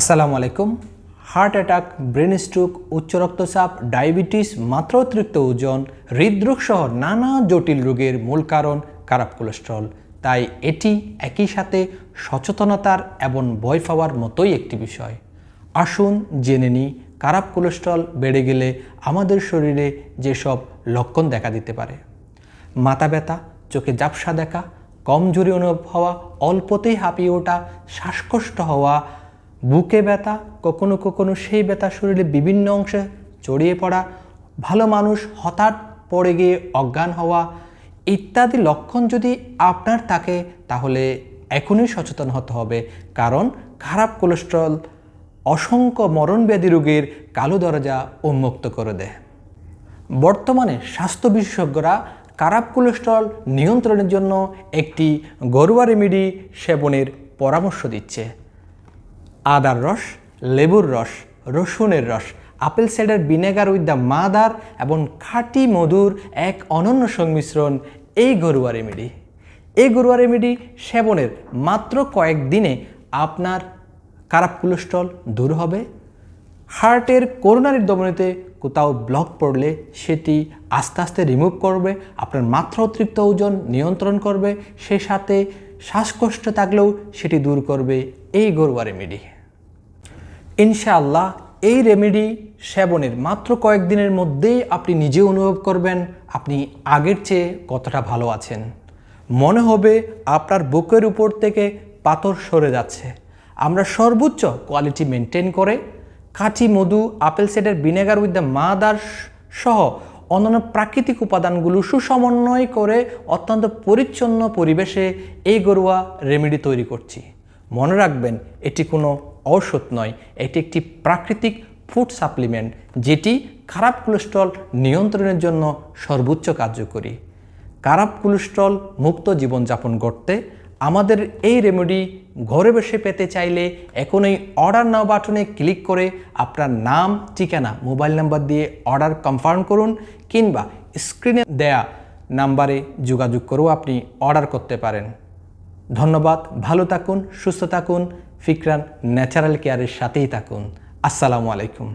আসসালামু আলাইকুম। Heart attack brain stroke উচ্চ রক্তচাপ ডায়াবেটিস মাত্রা অতিরিক্ত ওজন, হৃদরোগ সহ নানা জটিল রোগের মূল কারণ খারাপ কোলেস্ট্রল তাই এটি একই সাথে সচেতনতার এবং ভয় পাওয়ার মতোই একটি বিষয়। আসুন জেনে নিই, খারাপ কোলেস্ট্রল বেড়ে গেলে আমাদের শরীরে যেসব লক্ষণ দেখা দিতে পারে। মাথা ব্যথা, চোখে জাপসা দেখা, কমজোরি অনুভব হওয়া, অল্পতেই হাঁপিয়ে ওঠা, শ্বাসকষ্ট হওয়া বুকে ব্যথা, কখনো কখনো সেই ব্যথা শরীরে বিভিন্ন অংশে ছড়িয়ে পড়া, ভালো মানুষ হঠাৎ পড়ে গিয়ে অজ্ঞান হওয়া ইত্যাদি লক্ষণ যদি আপনার থাকে, তাহলে এখনই সচেতন হতে হবে। কারণ খারাপ কোলেস্ট্রল, অসংখ্য মরণব্যাধি রোগের কালো দরজা উন্মুক্ত করে দেয়। বর্তমানে স্বাস্থ্য বিশেষজ্ঞরা খারাপ কোলেস্ট্রল নিয়ন্ত্রণের জন্য একটি ঘরোয়া রেমেডি সেবনের পরামর্শ দিচ্ছে। আদার রস, লেবুর রস, রসুনের রস, apple cider vinegar with the mother এবং খাঁটি মধুর এক অনন্য সংমিশ্রণ এই ঘরোয়া রেমেডি। এই ঘরোয়া রেমেডি সেবনের মাত্র কয়েকদিনে আপনার খারাপ কোলেস্ট্রল দূর হবে। হার্টের করোনারির দমনীতে কোথাও ব্লক পড়লে সেটি আস্তে আস্তে রিমুভ করবে, আপনার মাত্রা অতিরিক্ত ওজন নিয়ন্ত্রণ করবে সে সাথে শ্বাসকষ্ট থাকলেও সেটি দূর করবে এই ঘরোয়া রেমেডি। ইনশাআল্লাহ এই রেমেডি সেবনের মাত্র কয়েকদিনের মধ্যেই আপনি নিজে অনুভব করবেন, আপনি আগের চেয়ে কতটা ভালো আছেন। মনে হবে আপনার বুকের উপর থেকে পাথর সরে যাচ্ছে। আমরা সর্বোচ্চ কোয়ালিটি মেনটেন করে কাঁচি, মধু, apple cider vinegar with the mother সহ অন্যান্য প্রাকৃতিক উপাদানগুলো সুসমন্বয় করে অত্যন্ত পরিচ্ছন্ন পরিবেশে এই ঘরোয়া রেমেডি তৈরি করছি। মনে রাখবেন, এটি কোনো ঔষধ নয়, এটি একটি প্রাকৃতিক ফুড সাপ্লিমেন্ট যেটি খারাপ কোলেস্ট্রল নিয়ন্ত্রণের জন্য সর্বোচ্চ কার্যকরী। খারাপ কোলেস্ট্রল মুক্ত জীবনযাপন করতে আমাদের এই রেমেডি ঘরে বসে পেতে চাইলে এখন এই অর্ডার নাও বাটনে ক্লিক করে আপনার নাম, ঠিকানা মোবাইল নাম্বার দিয়ে অর্ডার কনফার্ম করুন কিংবা স্ক্রিনে দেয়া নাম্বারে যোগাযোগ করেও আপনি অর্ডার করতে পারেন। ধন্যবাদ ভালো থাকুন সুস্থ থাকুন ফিকরান ন্যাচারাল কেয়ারের সাথেই থাকুন। আসসালামু আলাইকুম।